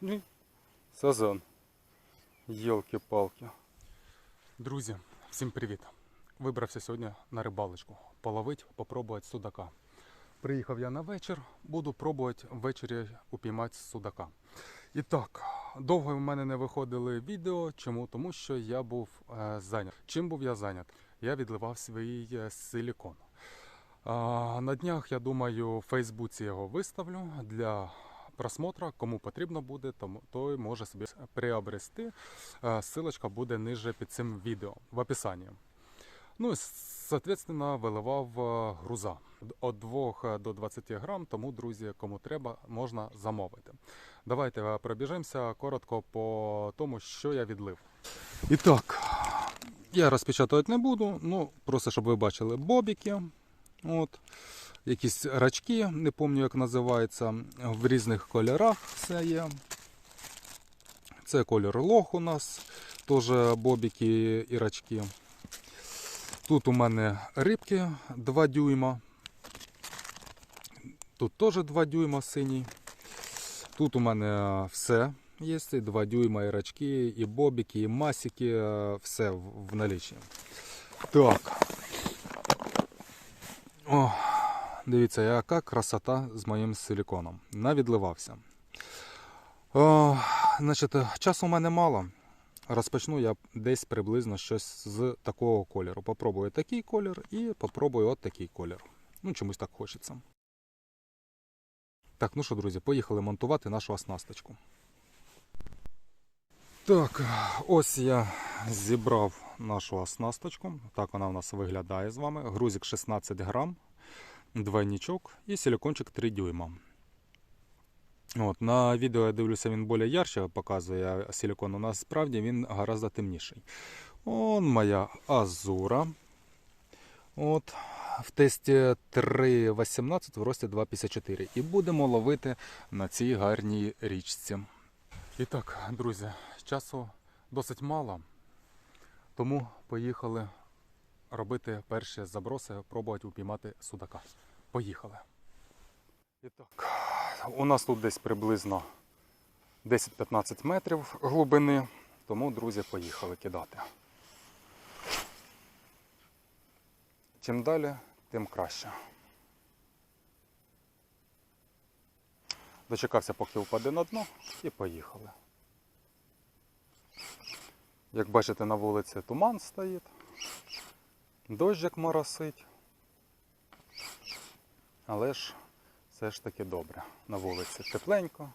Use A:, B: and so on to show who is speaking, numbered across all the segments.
A: Ну, Сазан. Йолки-палки. Друзі, всім привіт. Вибрався сьогодні на рибалочку. Половить, попробувати судака. Приїхав я на вечір, буду пробувати ввечері упіймати судака. І так, довго в мене не виходили відео. Чому? Тому що я був е, зайнят. Чим був я зайнят? Я відливав свій е, силікон. А, на днях, я думаю, в Фейсбуці його виставлю для просмотра. Кому потрібно буде, той може собі приобрести. Е, Ссылочка буде ниже під цим відео в описанні. Ну і, соответственно, виливав е, груза від 2 до 20 грам, тому, друзі, кому треба, можна замовити. Давайте е, пробіжимося коротко по тому, що я відлив. І так, я розпечатувати не буду, ну просто щоб ви бачили бобіки. От. Якісь рачки, не пам'ятаю, як називається, в різних кольорах все є. Це кольор лох у нас, теж бобіки і рачки. Тут у мене рибки 2 дюйма. Тут теж 2 дюйма синій. Тут у мене все є, і 2 дюйма і рачки, і бобіки, і масики, е, все в в налічі. Так. О, дивіться, яка красота з моїм силіконом. Навідливався. О, значить, часу у мене мало. Розпочну я десь приблизно щось з такого кольору. Попробую такий колір і попробую от такий колір. Ну, чомусь так хочеться. Так, ну що, друзі, поїхали монтувати нашу оснасточку. Так, ось я зібрав нашу оснасточку. Так вона у нас виглядає з вами. Грузик 16 грам, двойничок і силикончик 3 дюйма. От, на відео я дивлюся, він більш ярче показує силикон. У нас справді він гораздо темніший. Он моя азура. От, в тесті 3,18 в рості 2,54. І будемо ловити на цій гарній річці. І так, друзі, часу досить мало, тому поїхали робити перші заброси, пробувати упіймати судака. Поїхали. І так, у нас тут десь приблизно 10-15 метрів глибини, тому, друзі, поїхали кидати. Чим далі, тим краще. Дочекався, поки впаде на дно, і поїхали. Як бачите, на вулиці туман стоїть, дощик моросить. Але ж все ж таки добре. На вулиці тепленько,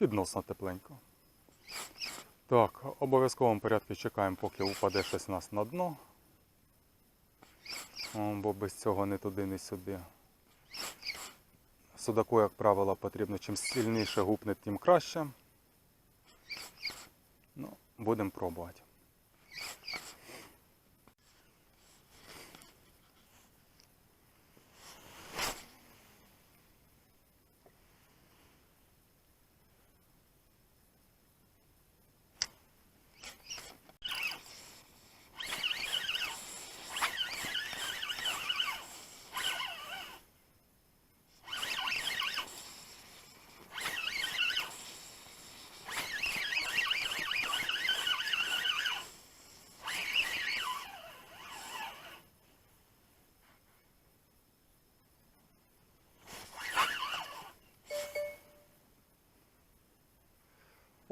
A: відносно тепленько. Так, в обов'язковому порядку чекаємо, поки упаде щось у нас на дно. Бо без цього не туди, не сюди. Судаку, як правило, потрібно чим сильніше гупне, тим краще. Ну, будемо пробувати.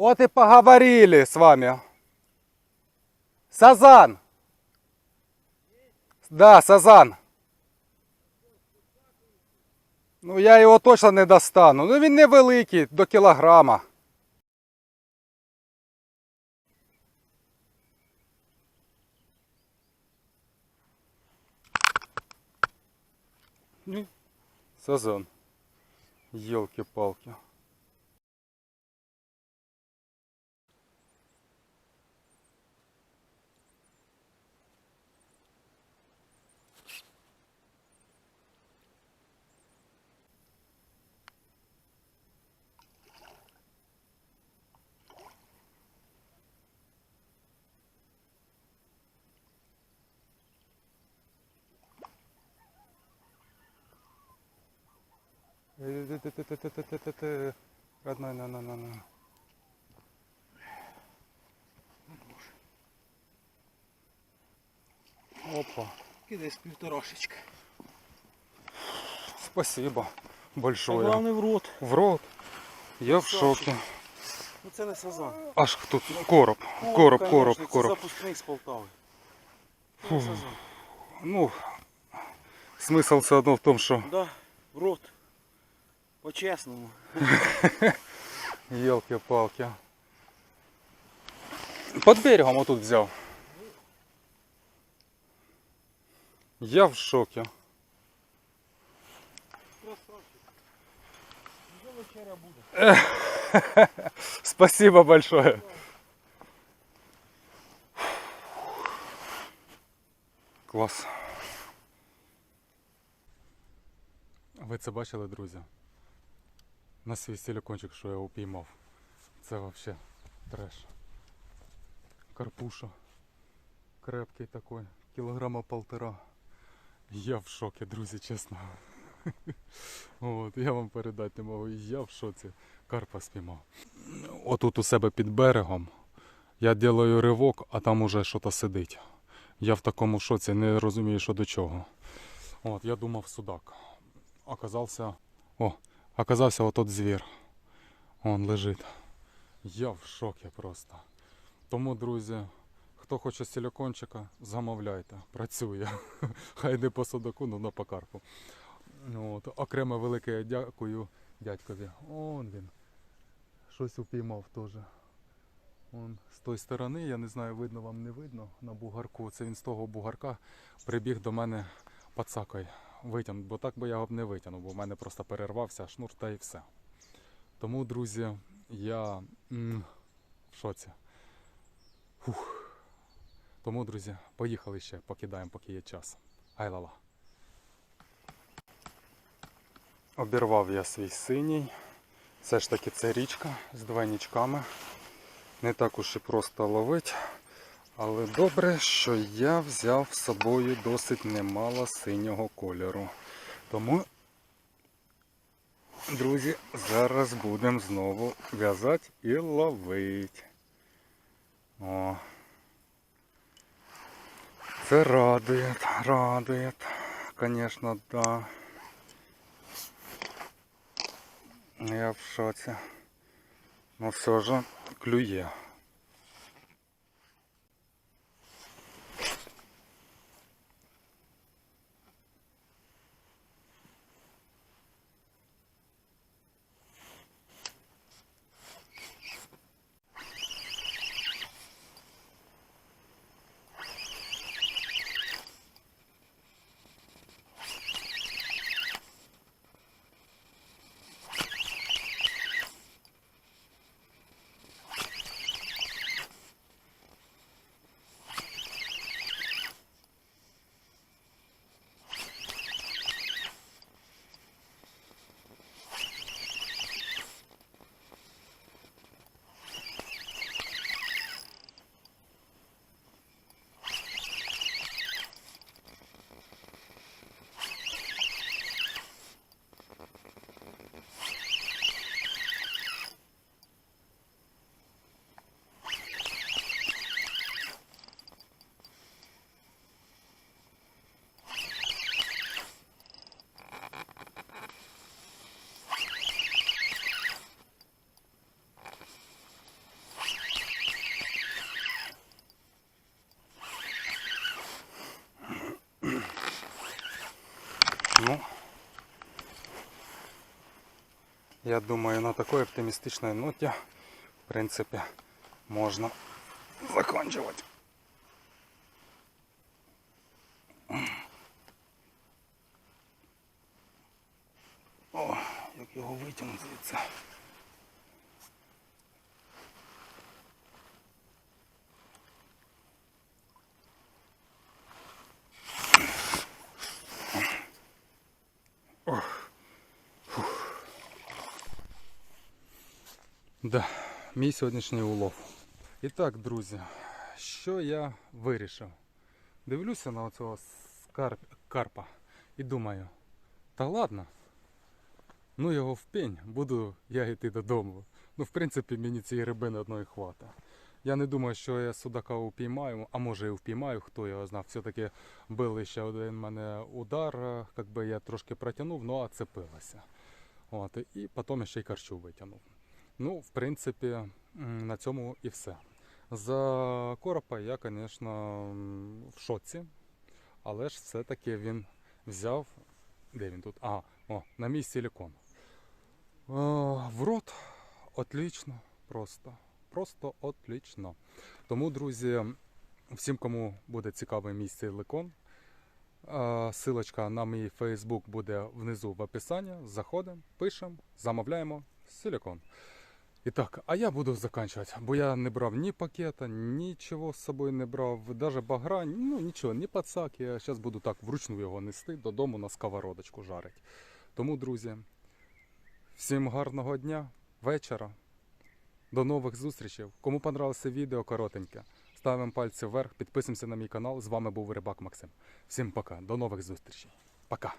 A: Вот и поговорили с вами. Сазан. Да, Сазан. Ну я його точно не достану. Ну він невеликий, до кілограма. Ну, Сазан. Елки-палки. Родной, на, на, на, на. Опа.
B: Кидись півторашечка.
A: Спасибо большое.
B: Главное в рот.
A: В рот. Я в шоке.
B: Ну це не сазан.
A: Аж тут короб. Короб,
B: короб,
A: короб.
B: Це запускник з Полтави. Це сазан.
A: Ну, смысл все одно в том, что...
B: Да, в рот. По-чесному.
A: Елки-палки. Под берегом отут взяв. Я в шокі. Спасибо большое. Клас. Ви це бачили, друзі? На свій силикончик, що я упіймав. Це вообще треш. Карпуша. Крепкий такой. Кілограма полтора. Я в шокі, друзі, чесно. От, я вам передати не можу. Я в шоці. Карпа спіймав. Отут у себе під берегом. Я делаю ривок, а там уже щось сидить. Я в такому шоці не розумію, що до чого. От, я думав судак. Оказався. О, оказався отот звір. Он лежить. Я в шокі просто. Тому, друзі, хто хоче силикончика, замовляйте. Працює. Хай не по судаку, ну на по карпу. От, окремо велике дякую дядькові. Он він. Щось упіймав теж. Он з тої сторони, я не знаю, видно вам не видно на бугарку. Це він з того бугарка прибіг до мене пацакой витягнув, бо так би я б не витягнув, бо в мене просто перервався шнур та і все. Тому, друзі, я в шоці. Фух. Тому, друзі, поїхали ще, покидаємо, поки є час. Айлала. Обірвав я свій синій. Все ж таки це річка з двойничками. Не так уж і просто ловить. Але добре, що я взяв з собою досить немало синього кольору. Тому, друзі, зараз будемо знову в'язати і ловити. О. Це радує, радує. Звісно, да. Я в шоці. Но все же клює. Ну, я думаю, на такой оптимистичной ноте, в принципе, можно заканчивать. О, як його витягнути звідси. Да, мій сьогоднішній улов. І так, друзі, що я вирішив? Дивлюся на оцього скарп... карпа і думаю, та ладно, ну його в пень, буду я йти додому. Ну, в принципі, мені цієї рибини одної хвата. Я не думаю, що я судака упіймаю, а може і впіймаю, хто його знав. Все-таки били ще один мене удар, е, як би я трошки протягнув, ну а цепилася. От, і потім ще й карчу витягнув. Ну, в принципі, на цьому і все. За коропа я, звісно, в шоці, але ж все-таки він взяв. Де він тут? Ага, о, на мій силікон. Е, в рот отлично, просто. Просто отлично. Тому, друзі, всім, кому буде цікавий мій силикон, е, силочка на мій Фейсбук буде внизу в описанні. Заходимо, пишемо, замовляємо силикон. І так, а я буду заканчувати, бо я не брав ні пакета, нічого з собою не брав, навіть багра, ну нічого, ні пацак. Я зараз буду так вручну його нести додому на сковородочку жарить. Тому, друзі, всім гарного дня, вечора. До нових зустрічей. Кому понравилося відео коротеньке, ставимо пальці вверх, підписуємося на мій канал. З вами був Рибак Максим. Всім пока, до нових зустрічей. Пока.